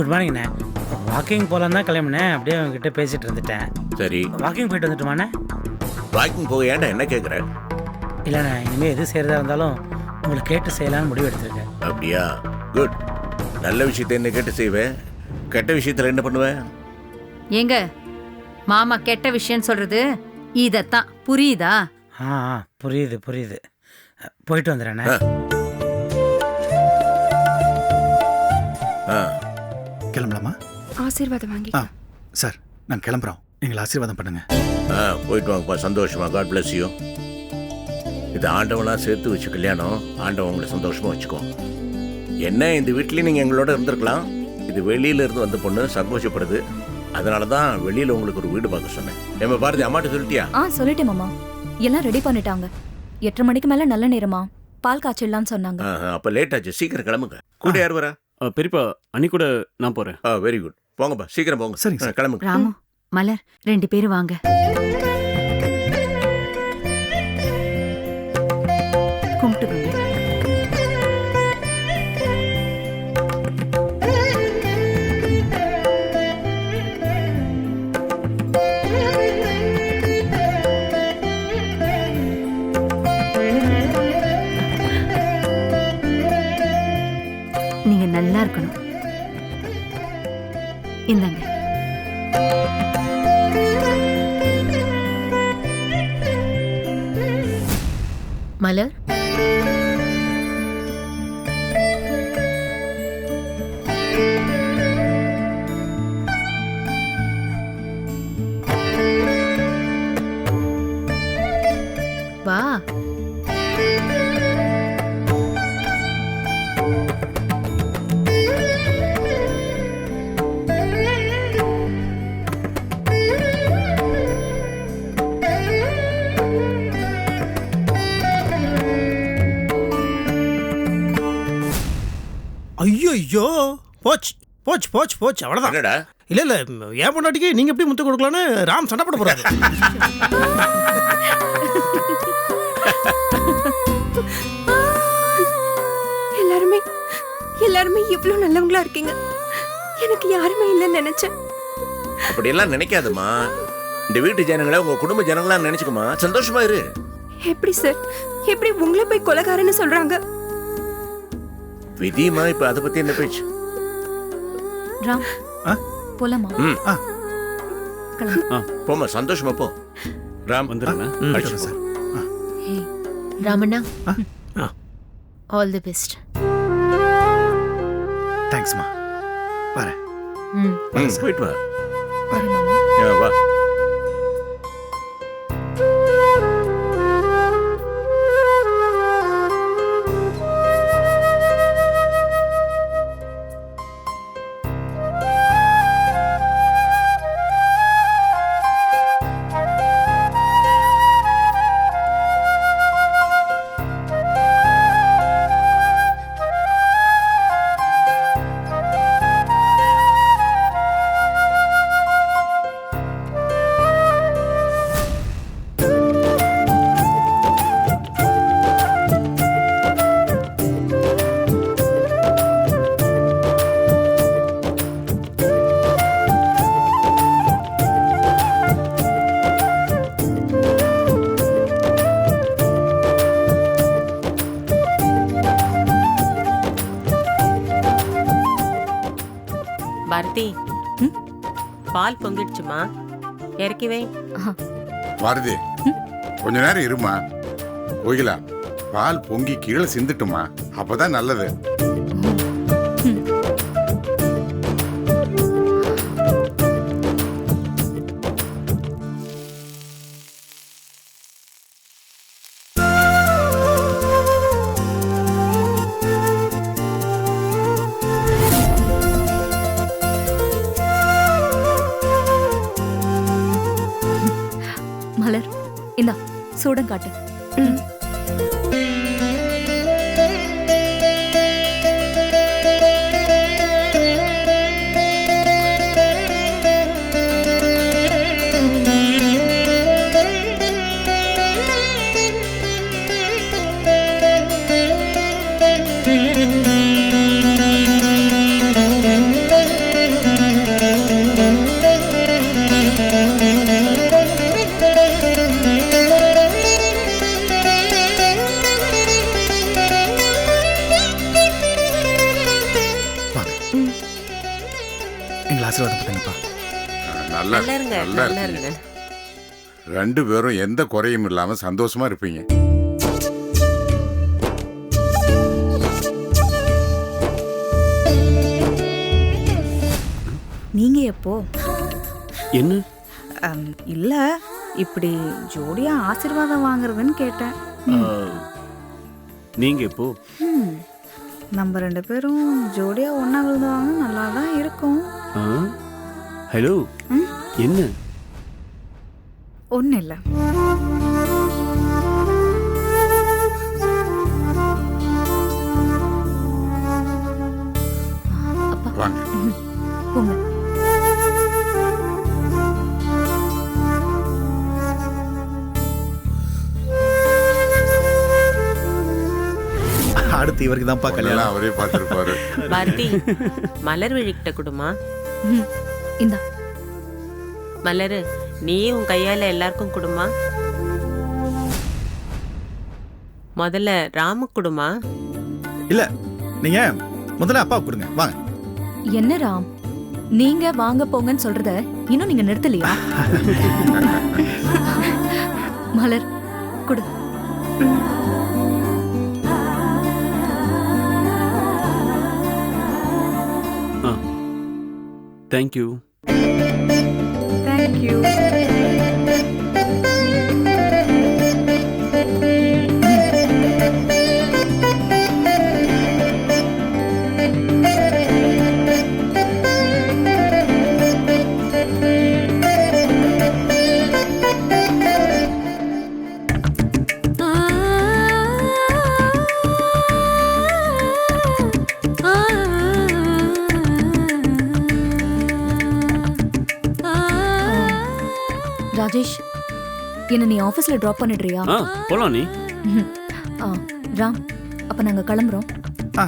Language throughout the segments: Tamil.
குட் மார்னிங்ண்ணே வாக்கிங் போகலாம் தான் கிளம்புனேன். அப்படியே அவங்ககிட்ட பேசிட்டு இருந்துட்டேன். சரி. வாக்கிங் போயிட்டு வந்துட்டுமாண்ணே? வாக்கிங் போக ஏன்டா என்ன கேட்குற இல்லைண்ணே இனிமேல் எது செய்கிறதா இருந்தாலும் உங்களை கேட்டு செய்யலாம்னு முடிவு எடுத்திருக்கேன். அப்படியா? குட் நல்ல விஷயத்தை என்ன கேட்டு செய்வேன்? கெட்ட விஷயத்துல என்ன பண்ணுவேன்? ஏங்க மாமா கெட்ட விஷயம் சொல்றது இதத்தான். புரியுதா? ஆ ஆ புரியுது புரியுது. போயிட்டு வந்துடுறேண்ணே. ஆ. ஆ கிளம்பலாமா? ஆசீர்வாதம் வாங்கி ஆ சார் நான் கிளம்புறோம். எங்களை ஆசீர்வாதம் பண்ணுங்க. ஆ போயிட்டு வாங்கப்பா சந்தோஷமா. காட் bless யூ இது ஆண்டவனா சேர்த்து வச்சு கல்யாணம் ஆண்டவன் உங்களை சந்தோஷமா வச்சுக்கோ. என்ன இந்த வீட்லயும் நீங்க எங்களோட இருந்திருக்கலாம். இது வெளியில இருந்து வந்த பொண்ணு சந்தோஷப்படுது. அதனால தான் வெளியில உங்களுக்கு ஒரு வீடு பார்க்க சொன்னேன். நம்ம பாரதி அம்மாட்ட சொல்லிட்டியா? ஆ சொல்லிட்டேன் மாமா. எல்லாம் ரெடி பண்ணிட்டாங்க. எட்டரை மணிக்கு மேல நல்ல நேரமா? பால் காய்ச்சிடலாம்னு சொன்னாங்க. ஆஹா, அப்ப லேட் ஆச்சு. சீக்கிரம் கிளம்புங்க. கூட யார் வரா? பெரியப்பா அன்னி கூட நான் போறேன். ஆ வெரி குட் போங்கப்பா சீக்கிரம் போங்க. சரிங்க சார். கிளம்புங்க. ராமு மலர் ரெண்டு பேரும் வாங்க. இந்தாங்க. மலர்? ஐயோ போச்சு போச்சு போச்சு போச்சு அவ்வளவுதான். என்னடா? இல்ல இல்ல ஏன் பொண்டாட்டிக்கு நீங்க எப்படி முத்து கொடுக்கலான்னு ராம் சண்டை போட போறாரு. எல்லாருமே எல்லாருமே இவ்ளோ நல்லவங்களா இருக்கீங்க. எனக்கு யாருமே இல்லைன்னு நினைச்சேன். அப்படியெல்லாம் நினைக்காதம்மா. இந்த வீட்டு ஜனங்களை உங்க குடும்ப ஜனங்களா நினைச்சுக்குமா சந்தோஷமா இரு. எப்படி சார்? எப்படி உங்களை போய் கொலகாரன்னு சொல்றாங்க? விதிமா இப்ப அதை பத்தி என்ன பேச்சு? ராம் ஆ? போலாமா? ம். ஆ. கிளம்பு. போமா சந்தோஷமா போ. ராம் வந்துடுறேன் ம், அடிச்சு சார் ராமண்ணா. ஆ. ஆல் தி பெஸ்ட் தேங்க்ஸ்மா வரேன். ம். ம், போயிட்டு வா. வரேன் மாமா. வா. பால் பொங்கிடுச்சுமா? இறக்கி வை பாரதி கொஞ்ச நேரம் இருமா? கோகிலா பால் பொங்கி கீழே சிந்துட்டுமா? அப்பதான் நல்லது. படம் காட்டு. நல்லா நல்லா இருங்க நல்லா நல்லா இருக்கீங்க. இருங்க. ரெண்டு பேரும் எந்த குறையும் இல்லாம சந்தோஷமா இருப்பீங்க. நீங்க எப்போ? என்ன? அம், இல்ல இப்படி ஜோடியா ஆசீர்வாதம் வாங்குறதுன்னு கேட்டேன். நீங்க எப்போ? ம், நம்ம ரெண்டு பேரும் ஜோடியா ஒண்ணா விழுந்துவாங்க நல்லா தான் இருக்கும். ஆ? ஹலோ? என்ன? ஒன்றும் இல்லை வாங்க. போங்க. அடுத்து இவருக்கு தான்ப்பா எல்லாம் கல்யாணம். அவரே பார்த்துருப்பாரு. பாரதி மலர் விழிக்கிட்ட கொடுமா? ம், இந்தா. மலரு நீ உன் கையால எல்லாருக்கும் கொடுமா? முதல்ல ராமுக்கு கொடுமா? இல்ல நீங்க முதல்ல அப்பா கொடுங்க. வாங்க. என்ன ராம்? நீங்க வாங்க போங்கன்னு சொல்றத இன்னும் நீங்க நிறுத்தலையா? மலர் கொடு. ஆ தேங்க்யூ தேங்க்யூ என்ன நீ ஆபீஸ்ல டிராப் பண்ணிடுறியா ஆ போலாம் நீ. ஆ, ராம் அப்ப நாங்க கிளம்புறோம் ஆ.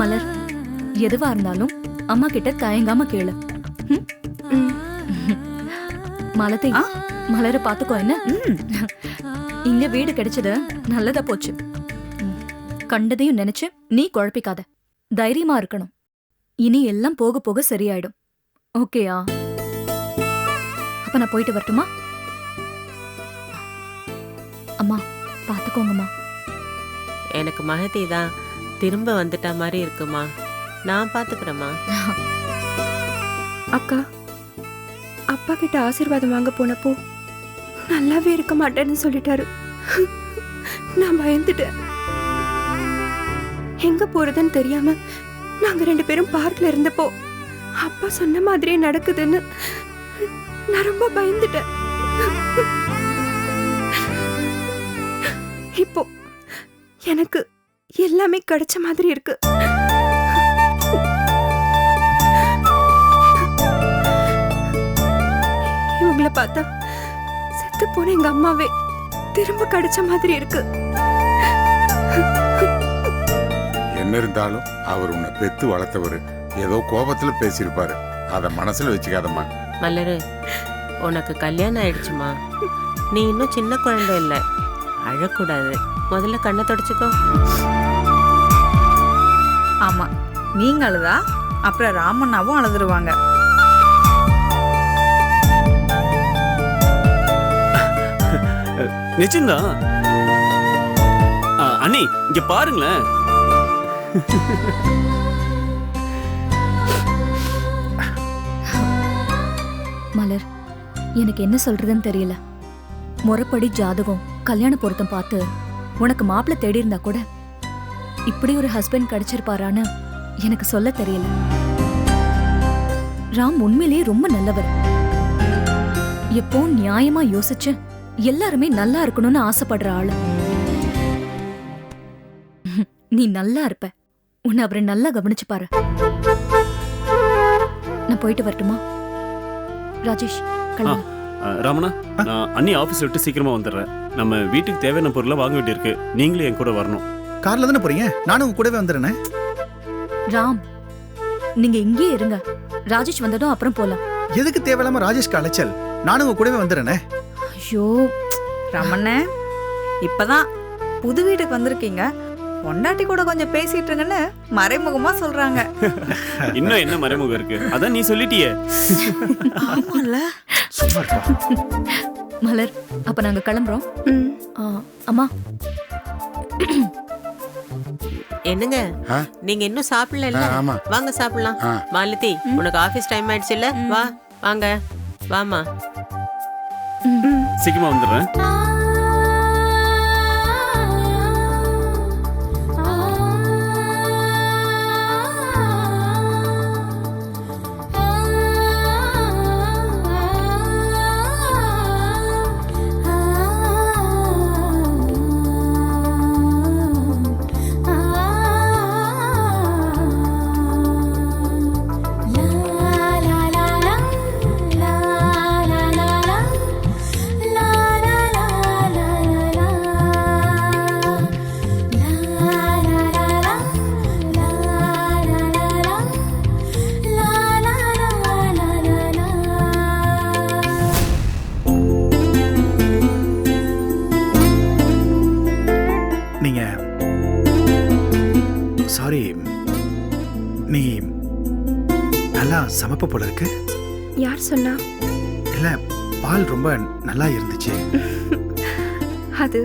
மலர் எதுவா இருந்தாலும் அம்மா கிட்ட தயங்காம கேளு ம்? மலத்தை ஆ. மலரை பாத்துக்கோ என்ன இங்க வீடு கிடைச்சது நல்லதா போச்சு ம். கண்டதையும் நினைச்சு நீ குழப்பிக்காத தைரியமா இருக்கணும் இனி எல்லாம் போக போக சரியாயிடும் ஓகேயா அப்ப நான் போயிட்டு வரட்டுமா? அம்மா பாத்துக்கோங்கம்மா. எனக்கு மகதி தான் திரும்ப வந்துட்ட மாதிரி இருக்குமா? நான் பாத்துக்கிறேம்மா. அக்கா அப்பா கிட்ட ஆசீர்வாதம் வாங்க போனப்போ நல்லாவே இருக்க மாட்டேன்னு சொல்லிட்டாரு. நான் பயந்துட்டேன். எங்க போறதுன்னு தெரியாம நாங்க ரெண்டு பேரும் பார்க்ல இருந்தப்போ அப்பா சொன்ன மாதிரியே நடக்குதுன்னு நான் ரொம்ப பயந்துட்டேன். இப்போ எனக்கு எல்லாமே கிடைச்ச மாதிரி இருக்கு. இவங்களை பார்த்தா செத்து போன எங்க அம்மாவே திரும்ப கிடைச்ச மாதிரி இருக்கு. என்ன இருந்தாலும் அவர் உன்னை பெத்து வளர்த்தவர். ஏதோ கோபத்துல பேசியிருப்பாரு. அதை மனசுல வச்சுக்காதம்மா. மலரு உனக்கு கல்யாணம் ஆயிடுச்சுமா? நீ இன்னும் சின்ன குழந்தை இல்ல. அழக்கூடாது. முதல்ல கண்ணை தொடச்சுக்கோ. ஆமா நீங்க அழுதா அப்புறம் ராமண்ணாவும் அழுதுருவாங்க. நிச்சயம்தான் ஆ, அண்ணி இங்க பாருங்களேன். மலர் எனக்கு என்ன சொல்றதுன்னு தெரியல. முறைப்படி ஜாதகம் கல்யாண பொருத்தம் பார்த்து உனக்கு மாப்பிள்ள தேடி இருந்தா கூட இப்படி ஒரு ஹஸ்பண்ட் கிடைச்சிருப்பாரான்னு எனக்கு சொல்ல தெரியல. ராம் உண்மையிலேயே ரொம்ப நல்லவர். எப்போ நியாயமா யோசிச்சு எல்லாருமே நல்லா இருக்கணும்னு ஆசைப்படுற ஆளு. நீ நல்லா இருப்ப. உன்னை அவரை நல்லா கவனிச்சு பாரு நான் போயிட்டு வரட்டுமா? ராஜேஷ் கிளம்பு. ரமணா நான் அண்ணி ஆஃபீஸ் விட்டு சீக்கிரமா வந்துடுறேன். நம்ம வீட்டுக்கு தேவையான பொருளை வாங்க வேண்டியிருக்கு. நீங்களும் என் கூட வரணும். கார்ல தானே போறீங்க? நானும் உங்க கூடவே வந்துடுறேனே. ராம் நீங்க இங்கேயே இருங்க. ராஜேஷ் வந்ததும் அப்புறம் போலாம். எதுக்கு தேவையில்லாம ராஜேஷ்க்கு அலைச்சல்? நானும் உங்க கூடவே வந்துடுறேனே. ஐயோ. ரமண்ண இப்பதான் புது வீட்டுக்கு வந்திருக்கீங்க. பொண்டாட்டி கூட கொஞ்சம் பேசிட்டு இருங்கன்னு மறைமுகமா சொல்றாங்க. இன்னும் என்ன மறைமுகம் இருக்கு? அதான் நீ சொல்லிட்டியே. ஆமால மலர் அப்ப நாங்க கிளம்புறோம். ம். ஆ, அம்மா. என்னங்க? ஆ? நீங்க இன்னும் சாப்பிடல ஆ, ஆமா. வாங்க சாப்பிடலாம். ஆ. மாலதி உனக்கு ஆபீஸ் டைம் ஆயிடுச்சு இல்ல வா வாங்க. வாமா சீக்கிரமா வந்துடுறேன். சமைப்ப போல இருக்கு. யார் சொன்னா? இல்ல பால் ரொம்ப நல்லா இருந்துச்சு. அது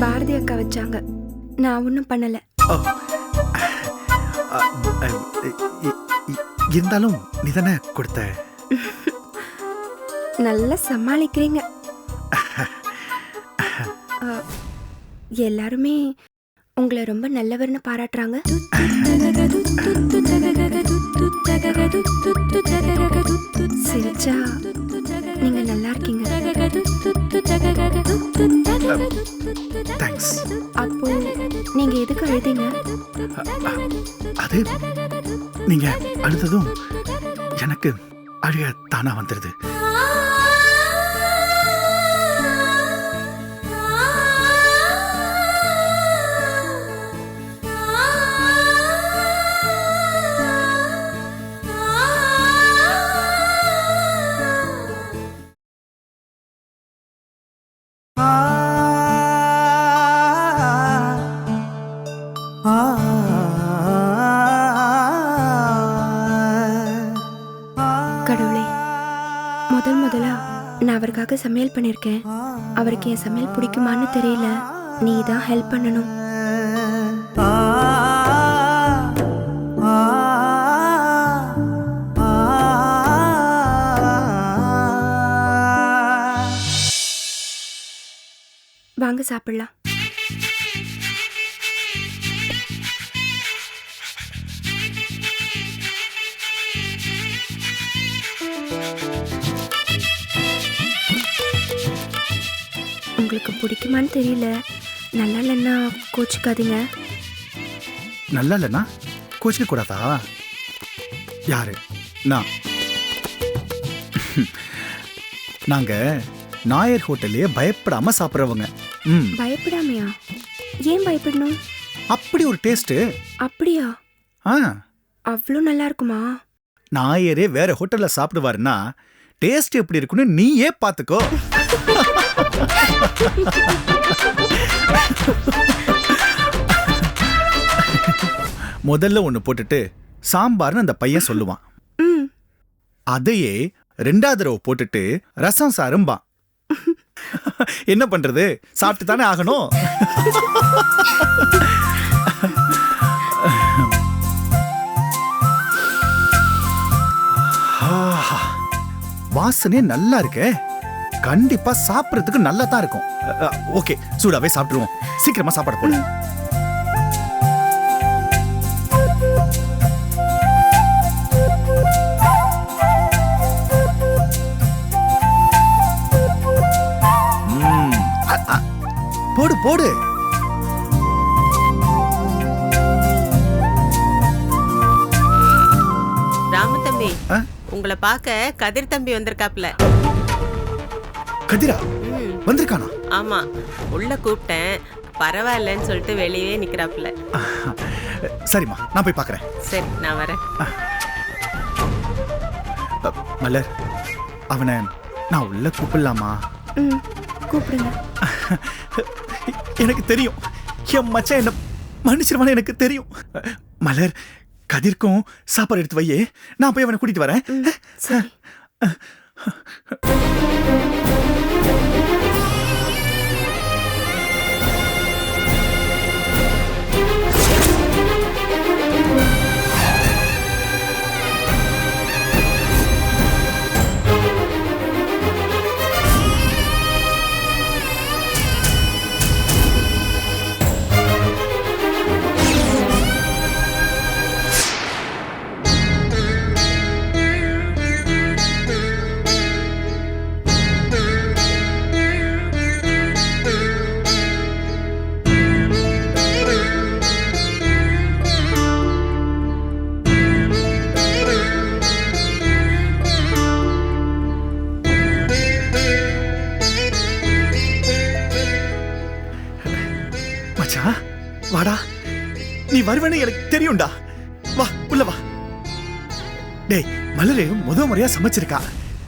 பாரதி அக்கா வச்சாங்க. நான் ஒன்றும் பண்ணல. இருந்தாலும் நீ தானே கொடுத்த? நல்லா சமாளிக்கிறீங்க. எல்லாருமே உங்களை ரொம்ப நல்லவர்னு பாராட்டுறாங்க. சிரிச்சா நீங்க நல்லா இருக்கீங்க தேங்க்ஸ் அப்போ நீங்க எதுக்கு அழுதீங்க அது நீங்க அழுததும் எனக்கு அழுக தானா வந்துடுது சமையல் பண்ணியிருக்கேன் அவருக்கு என் சமையல் பிடிக்குமான்னு தெரியல. நீ தான் ஹெல்ப் பண்ணணும் வாங்க சாப்பிடலாம். பிடிக்குமான்னு தெரியல. நல்லா இல்லைன்னா கோச்சிக்காதீங்க. நல்லா இல்லைன்னா கோச்சிக்க கூடாதா யாரு? நான். நாங்க நாயர் ஹோட்டல்லே பயப்படாம சாப்பிட்றவங்க. ம். பயப்படாமையா? ஏன் பயப்படணும்? அப்படி ஒரு டேஸ்ட் அப்படியா? ஆ. அவ்வளோ நல்லா இருக்குமா நாயரே வேற ஹோட்டல்ல சாப்பிடுவாருன்னா டேஸ்ட் எப்படி இருக்குன்னு நீயே பாத்துக்கோ முதல்ல ஒண்ணு போட்டுட்டு சாம்பார்னு அந்த பையன் சொல்லுவான். அதையே ரெண்டாவது தடவை போட்டுட்டு ரசம் சாரும்பான் என்ன பண்றது? சாப்பிட்டு தானே ஆகணும். வாசனை நல்லா இருக்கே. கண்டிப்பா சாப்பிடறதுக்கு நல்லா தான் இருக்கும் ஓகே சூடாவே சாப்பிட்டுருவோம். சீக்கிரமா சாப்பாடு போடு. போடு போடு. ராமதம்பி ஆ? உங்களை பார்க்க கதிர் தம்பி வந்திருக்காப்ல கதிரா வந்திருக்கானா? ஆமா உள்ள கூப்பிட்டேன். பரவாயில்லன்னு சொல்லிட்டு வெளியே நிக்கிறாப்ல சரிம்மா நான் போய் பார்க்கறேன் சரி நான் வரேன். மலர் அவனை நான் உள்ள கூப்பிடலாமா? ம் கூப்பிடுங்க. எனக்கு தெரியும். என் மச்சான் என்ன மன்னிச்சிருவான்னு எனக்கு தெரியும். மலர் கதிர்க்கும் சாப்பாடு எடுத்து வையே. நான் போய் அவனை கூட்டிட்டு வரேன். வருவேன்னு எனக்கு தெரியும்டா. வா உள்ள வா. டேய் மலரு முத முறையா சமைச்சிருக்கா.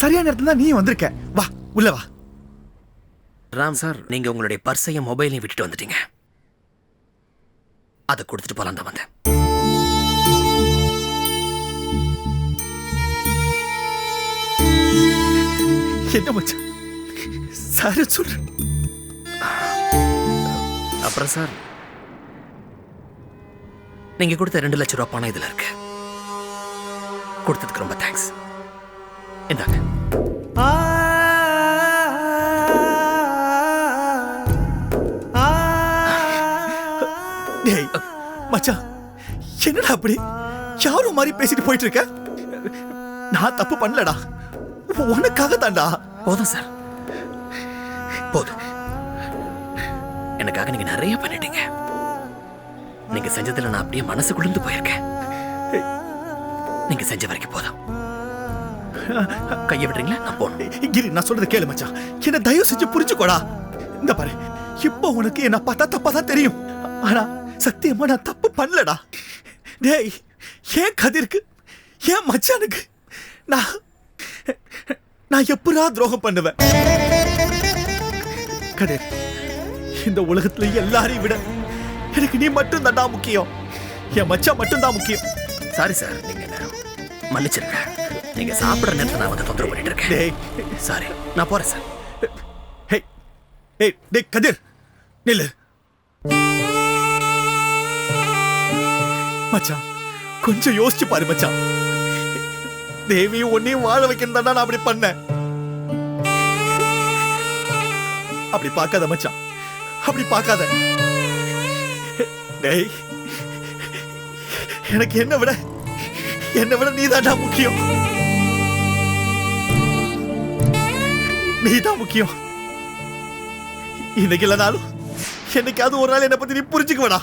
சரியான நேரத்துல தான் நீ வந்திருக்க. வா உள்ள வா. ராம் சார் நீங்க உங்களுடைய பர்ஸையும் மொபைலையும் விட்டுட்டு வந்துட்டீங்க. அதை கொடுத்துட்டு போலாம் தான் வந்தேன். என்ன மச்சான்? சார சொல்ற அப்புறம் சார் நீங்க கொடுத்த ரெண்டு லட்சம் ரூபாய் பணம் இதுல இருக்கு. கொடுத்ததுக்கு ரொம்ப தேங்க்ஸ் இந்தாங்க. டேய் மச்சான் என்னடா அப்படி? யாரும் மாதிரி பேசிட்டு போயிட்டு இருக்க நான் தப்பு பண்ணலடா. உனக்காக தான்டா போதும் சார். போதும். எனக்காக நீங்க நிறைய பண்ணிட்டீங்க. நீங்க செஞ்சதுல நான் அப்படியே மனசு குளிர்ந்து போயிருக்கேன். நீங்க செஞ்ச வரைக்கும் போதும். கையை விடுறீங்களா? நான் போகணும். கிரி நான் சொல்றது கேளு மச்சான். என்ன தயவு செஞ்சு புரிஞ்சுக்கோடா. இந்த பாரு இப்போ உனக்கு என்ன பார்த்தா தப்பா தான் தெரியும். ஆனா சத்தியமா நான் தப்பு பண்ணலடா. டேய் ஏன் கதிருக்கு? ஏன் மச்சானுக்கு? நான் நான் எப்படா துரோகம் பண்ணுவேன்? கதிர் இந்த உலகத்துல எல்லாரையும் விட எனக்கு நீ மட்டும் தான்டா முக்கியம். என் மச்சான் மட்டும் தான் முக்கியம். சாரி சார் நீங்க மன்னிச்சிருங்க. நீங்க சாப்பிடுற நேரத்தை நான் வந்து தொந்தரவு பண்ணிட்டு இருக்கேன். சாரி நான் போறேன் சார் ஹே டேய் கதிர். நில்லு. மச்சான் கொஞ்சம் யோசிச்சு பாரு மச்சான். தேவி உன்னையும் வாழ வைக்கணும் நான் அப்படி பண்ணேன். அப்படி பார்க்காத மச்சான். அப்படி பார்க்காத. டேய். எனக்கு என்ன விட என்னை விட நீதான்டா முக்கியம். நீதான் முக்கியம். இன்னைக்கு இல்லைனாலும் என்னைக்காவது ஒரு நாள் என்னை பத்தி நீ புரிஞ்சுக்குவடா.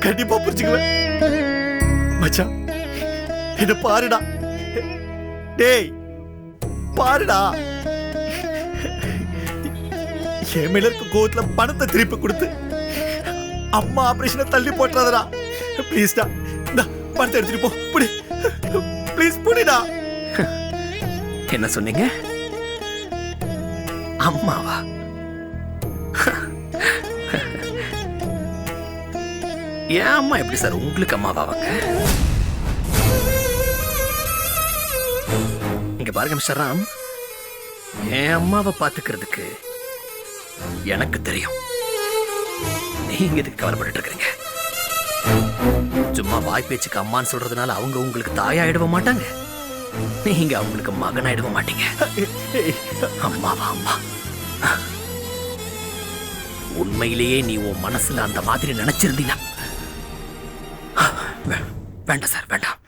கண்டிப்பா புரிஞ்சுக்குவேன். மச்சான் என்ன பாருடா. டேய் பாருடா. என் மேல இருக்க கோவத்துல பணத்தை திருப்பி கொடுத்து அம்மா ஆபரேஷனை தள்ளி போட்டுறாதடா. ப்ளீஸ்டா இந்த பணத்தை எடுத்துட்டு போ. புடி. ப்ளீஸ் புடிடா என்ன சொன்னீங்க? அம்மாவா? ஏன் அம்மா எப்படி சார் உங்களுக்கு அம்மாவாவாங்க? இங்க பாருங்க மிஸ்டர் ராம். என் அம்மாவை பாத்துக்கிறதுக்கு எனக்கு தெரியும். நீங்க எதுக்கு கவலைப்பட்டு இருக்கிறீங்க? சும்மா வாய் பேச்சுக்கு அம்மான்னு சொல்றதுனால அவங்க உங்களுக்கு தாயாயிடவ மாட்டாங்க. நீங்க அவங்களுக்கு மகனாயிடவ மாட்டீங்க. அம்மாவா அம்மா? உண்மையிலேயே நீ உன் மனசுல அந்த மாதிரி நினைச்சிருந்தீனா? வேண்டாம் சார் வேண்டாம்.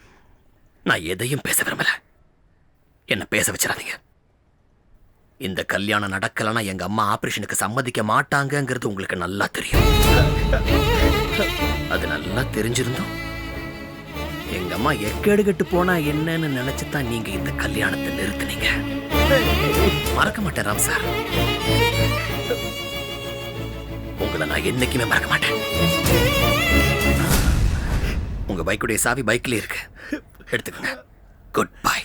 நான் எதையும் பேச விரும்பல. என்ன பேச வச்சிடாதீங்க. இந்த கல்யாணம் நடக்கலன்னா எங்க அம்மா ஆபரேஷனுக்கு சம்மதிக்க மாட்டாங்கங்கிறது உங்களுக்கு நல்லா தெரியும். அது நல்லா தெரிஞ்சிருந்தோம். எங்க அம்மா எக்கேடுகட்டு போனா என்னன்னு நினைச்சு தான் நீங்க இந்த கல்யாணத்தை நிறுத்துனீங்க. மறக்க மாட்டேன் ராம் சார். உங்களை நான் என்னைக்குமே மறக்க மாட்டேன். உங்க பைக்குடைய சாவி பைக்ல இருக்கு. எடுத்துக்கங்க. Good bye